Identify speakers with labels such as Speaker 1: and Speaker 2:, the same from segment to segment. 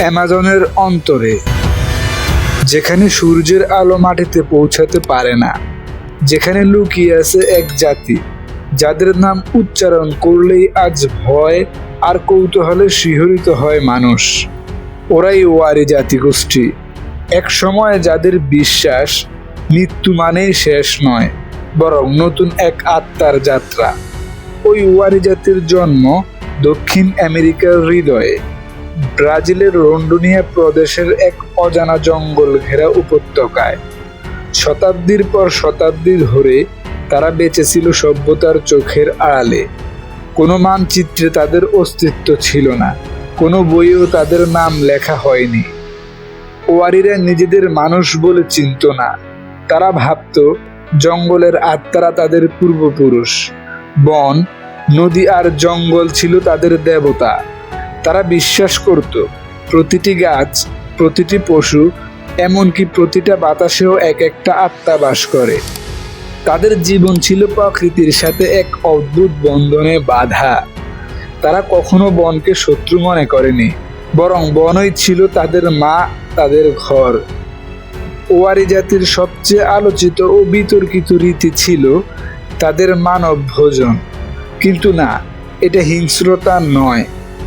Speaker 1: অ্যামাজনের অন্তরে, যেখানে সূর্যের আলো মাটিতে পৌঁছাতে পারে না। যেখানে লুকিয়ে আছে এক জাতি, যাদের নাম উচ্চারণ করলেই আজ ভয় আর কৌতূহলে শিহরিত হয় মানুষ। ওরাই ওয়ারি জাতিগোষ্ঠী, এক সময় যাদের বিশ্বাস মৃত্যু মানেই শেষ নয়, বরং নতুন এক আত্মার যাত্রা। ওই ওয়ারি জাতির জন্ম দক্ষিণ আমেরিকার হৃদয়ে। ব্রাজিলের রন্ডোনিয়া প্রদেশের এক অজানা জঙ্গল ঘেরা উপত্যকায়। শতাব্দীর পর শতাব্দী ধরে তারা বেঁচেছিল সভ্যতার চোখের আড়ালে। কোনো মানচিত্রে তাদের অস্তিত্ব ছিল না, কোনো বইয়েও তাদের নাম লেখা হয়নি। ওয়ারিরা নিজেদের মানুষ বলে চিনত না। তারা ভাবত, জঙ্গলের আত্মারা তাদের পূর্বপুরুষ। বন, নদী আর জঙ্গল ছিল তাদের দেবতা। তারা বিশ্বাস করত, প্রতিটি গাছ, প্রতিটি পশু, এমনকি প্রতিটা বাতাসেও এক একটা আত্মা বাস করে। তাদের জীবন ছিল প্রকৃতির সাথে এক অদ্ভুত বন্ধনে বাধা। তারা কখনো বনকে শত্রু মনে করেনি, বরং বনই ছিল তাদের মা, তাদের ঘর। ওয়ারি জাতির সবচেয়ে আলোচিত ও বিতর্কিত রীতি ছিল তাদের মানব ভোজন। কিন্তু না, এটা হিংস্রতা নয়।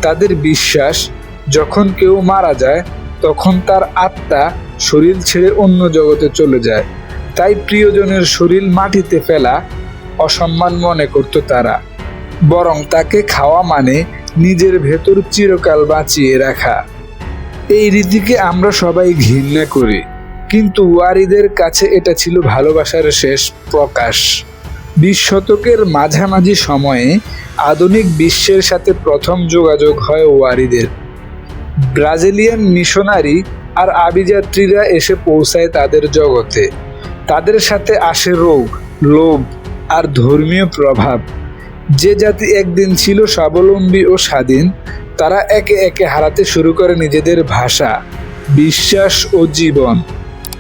Speaker 1: তাদের বিশ্বাস, যখন কেউ মারা যায়, তখন তার আত্মা শরীর ছেড়ে অন্য জগতে চলে যায়। তাই প্রিয়জনের শরীর মাটিতে ফেলা অসম্মান মনে করত তারা। বরং তাকে খাওয়া মানে নিজের ভেতর চিরকাল বাঁচিয়ে রাখা। এই রীতিকে আমরা সবাই ঘৃণা করি। কিন্তু ওয়ারিদের কাছে এটা ছিল ভালোবাসার শেষ প্রকাশ। বিশ শতকের মাঝামাঝি সময়ে আধুনিক বিশ্বের সাথে প্রথম যোগাযোগ হয় ওয়ারিদের। ব্রাজিলিয়ান মিশনারি আর আবিযাত্রীরা এসে পৌঁছায় তাদের জগতে। তাদের সাথে আসে রোগ, লোভ আর ধর্মীয় প্রভাব। যে জাতি একদিন ছিল স্বাবলম্বী ও স্বাধীন, তারা একে একে হারাতে শুরু করে নিজেদের ভাষা, বিশ্বাস ও জীবন।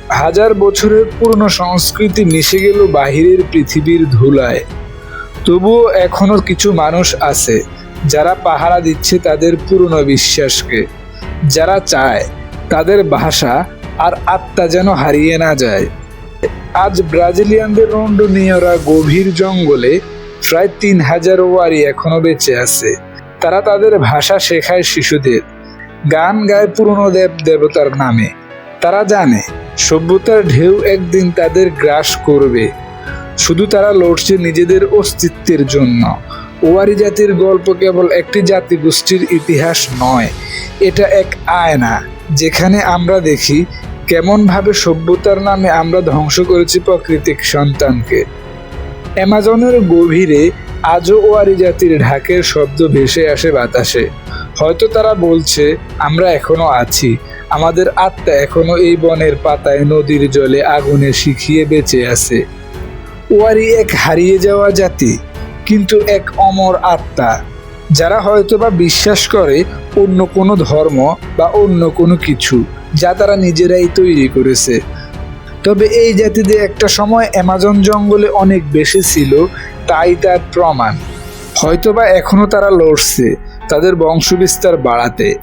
Speaker 1: হাজার বছরের পুরনো সংস্কৃতি মিশে গেল বাহিরের পৃথিবীর ধুলায়। তবুও এখনও কিছু মানুষ আছে যারা পাহারা দিচ্ছে তাদের পুরনো বিশ্বাসকে। যারা চায় তাদের ভাষা আর আত্মা যেন হারিয়ে না যায়। আজ ব্রাজিলিয়ানদের রন্ডনীয়রা গভীর জঙ্গলে প্রায় তিন হাজার ওয়ারি এখনও বেঁচে আছে। তারা তাদের ভাষা শেখায় শিশুদের, গান গায় পুরনো দেব দেবতার নামে। তারা জানে সভ্যতার ঢেউ একদিন তাদের গ্রাস করবে। শুধু তারা লড়ছে নিজেদের অস্তিত্বের জন্য। ওয়ারি জাতির গল্প কেবল একটি জাতিগোষ্ঠীর ইতিহাস নয়, এটা এক আয়না, যেখানে আমরা দেখি কেমনভাবে সভ্যতার নামে আমরা ধ্বংস করেছি প্রাকৃতিক সন্তানকে। অ্যামাজনের গভীরে আজও ওয়ারি জাতির ঢাকের শব্দ ভেসে আসে বাতাসে। হয়তো তারা বলছে, আমরা এখনও আছি। আমাদের আত্মা এখনও এই বনের পাতায় নদীর জলে আগুনে শিখিয়ে বেঁচে আছে। ওয়ারি এক হারিয়ে যাওয়া জাতি, কিন্তু এক অমর আত্মা। যারা হয়তোবা বিশ্বাস করে অন্য কোনো ধর্ম বা অন্য কোনো কিছু যা তারা নিজেরাই তৈরি করেছে। তবে এই জাতিদের একটা সময় অ্যামাজন জঙ্গলে অনেক বেশি ছিল, তাই তার প্রমাণ। হয়তোবা এখনও তারা লড়ছে, তাদের বংশবিস্তার বাড়াতে।